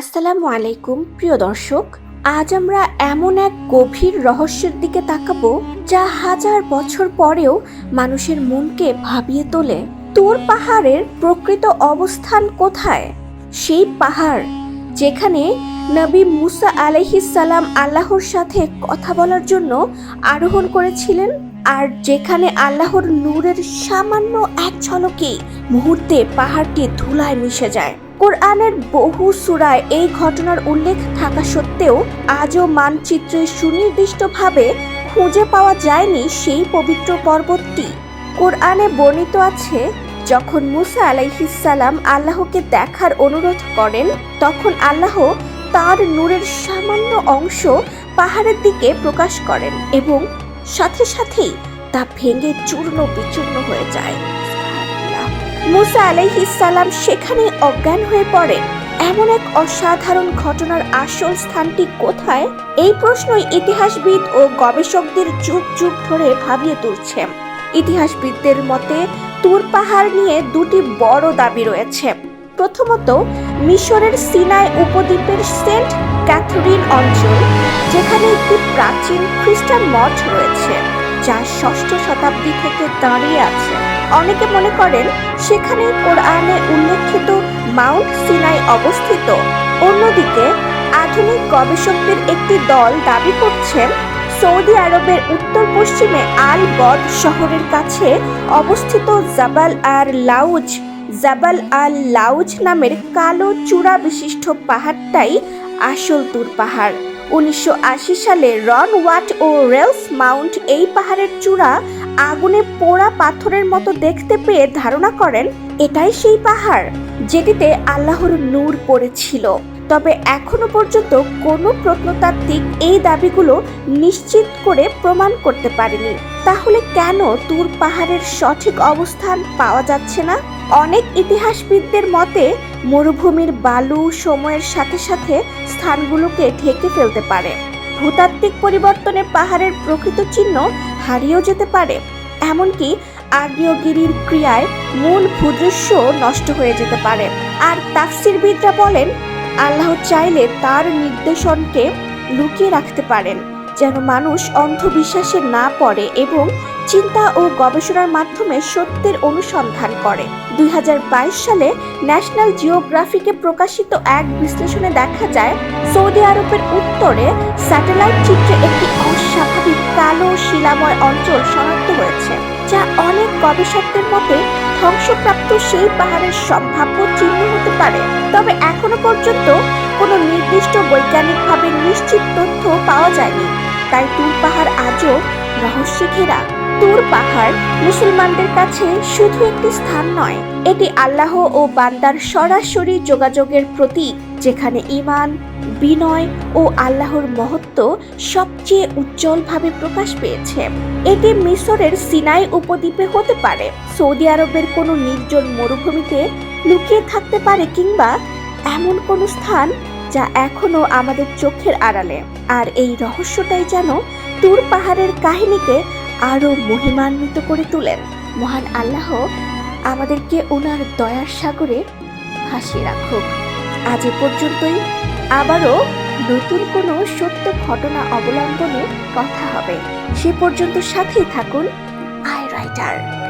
আসসালামু আলাইকুম, প্রিয় দর্শক। আজ আমরা এমন এক গভীর রহস্যের দিকে তাকাবো, যা হাজার বছর পরেও মানুষের মনকে ভাবিয়ে তোলে। তোর পাহাড়ের প্রকৃত অবস্থান কোথায়? সেই পাহাড়, যেখানে নবী মুসা সালাম আল্লাহর সাথে কথা বলার জন্য আরোহণ করেছিলেন, আর যেখানে আল্লাহর নূরের সামান্য এক ঝলকেই মুহূর্তে পাহাড়টি ধুলায় মিশে যায়। কোরআনের বহু সুরায় এই ঘটনার উল্লেখ থাকা সত্ত্বেও আজও মানচিত্রে সুনির্দিষ্টভাবে খুঁজে পাওয়া যায়নি সেই পবিত্র পর্বতটি কোরআনে বর্ণিত আছে, যখন মুসা আলাইহিসসালাম আল্লাহকে দেখার অনুরোধ করেন, তখন আল্লাহ তার নূরের সামান্য অংশ পাহাড়ের দিকে প্রকাশ করেন এবং সাথে সাথেই তা ভেঙে চূর্ণ বিচূর্ণ হয়ে যায়। মুসা আলাইহিসসালাম সেখানে অজ্ঞান হয়ে পড়েন এমন এক অসাধারণ ঘটনার আসল স্থানটি কোথায়? এই প্রশ্নই ইতিহাসবিদ ও গবেষকদের যুগ যুগ ধরে ভাবিয়ে তুলছে। ইতিহাসবিদদের মতে, তুর পাহাড় নিয়ে দুটি বড় দাবি রয়েছে। প্রথমত, মিশরের সিনাই উপদ্বীপের সেন্ট ক্যাথরিন অঞ্চল, যেখানে একটি প্রাচীন খ্রিস্টান মঠ রয়েছে, যা ষষ্ঠ শতাব্দী থেকে দাঁড়িয়ে আছে। অনেকে মনে করেন সেখানে কোরআনে উল্লেখিত মাউন্ট সিনাই অবস্থিত। অন্যদিকে আধুনিক গবেষকদের একটি দল দাবি করছেন, সৌদি আরবের উত্তর পশ্চিমে আল বদ শহরের কাছে অবস্থিত জাবাল আর লাউজ, জাবাল আল লাউজ নামের কালো চূড়া বিশিষ্ট পাহাড়টাই আসল তুর পাহাড়। উনিশশো আশি সালে রন ওয়াট ও রেলস মাউন্ট এই পাহাড়ের চূড়া আগুনে পোড়া পাথরের মতো দেখতে পেয়ে ধারণা করেন, এটাই সেই পাহাড় যেটিতে আল্লাহর নূর পড়েছিল। তবে এখনও পর্যন্ত কোনো প্রত্নতাত্ত্বিক এই দাবিগুলো নিশ্চিত করে প্রমাণ করতে পারেনি। তাহলে কেন তুর পাহাড়ের সঠিক অবস্থান পাওয়া যাচ্ছে না? অনেক ইতিহাসবিদদের মতে, মরুভূমির বালু সময়ের সাথে সাথে স্থানগুলোকে ঢেকে ফেলতে পারে। ভূতাত্ত্বিক পরিবর্তনে পাহাড়ের প্রকৃত চিহ্ন হারিয়েও যেতে পারে। এমনকি আগ্নেয়গিরির ক্রিয়ায় মূল ভূদৃশ্য নষ্ট হয়ে যেতে পারে। আর তাফসিরবিদরা বলেন, আল্লাহ চাইলে তার নির্দেশনকে লুকিয়ে রাখতে পারেন, যেন মানুষ অন্ধবিশ্বাসে না পড়ে এবং চিন্তা ও গবেষণার মাধ্যমে সত্যের অনুসন্ধান করে। দুই হাজার বাইশ সালে ন্যাশনাল জিওগ্রাফিকে প্রকাশিত এক বিশ্লেষণে দেখা যায়, সৌদি আরবের উত্তরে স্যাটেলাইট চিত্রে একটি অস্বাভাবিক কালো শিলাময় অঞ্চল শনাক্ত হয়েছে, যা অনেক গবেষকদের মতে ধ্বংসপ্রাপ্ত সেই পাহাড়ের সম্ভাব্য চিহ্ন হতে পারে। তবে এখনও পর্যন্ত কোনো নির্দিষ্ট বৈজ্ঞানিকভাবে নিশ্চিত তথ্য পাওয়া যায়নি। তাই তুর পাহাড় আজও রহস্যে ঘেরা তুর পাহাড় মুসলমানদের কাছে শুধু একটি স্থান নয়, এটি আল্লাহ ও বান্দার সরাসরি যোগাযোগের প্রতীক, যেখানে ইমান বিনয় ও আল্লাহর মহত্ব সবচেয়ে উজ্জ্বলভাবে প্রকাশ পেয়েছে। এটি মিশরের সিনাই উপদ্বীপে হতে পারে। সৌদি আরবের কোনো নির্জন মরুভূমিতে লুকিয়ে থাকতে পারে কিংবা এমন কোনো স্থান যা এখনও আমাদের চোখের আড়ালে। আর এই রহস্যটাই যেন তুর পাহাড়ের কাহিনীকে আরও মহিমান্বিত করে তোলেন। মহান আল্লাহ আমাদেরকে ওনার দয়ার সাগরে ভাসিয়ে রাখুক। আজ এ পর্যন্তই। আবারও নতুন কোনো সত্য ঘটনা অবলম্বনে কথা হবে। সে পর্যন্ত সাথেই থাকুন আই রাইটার।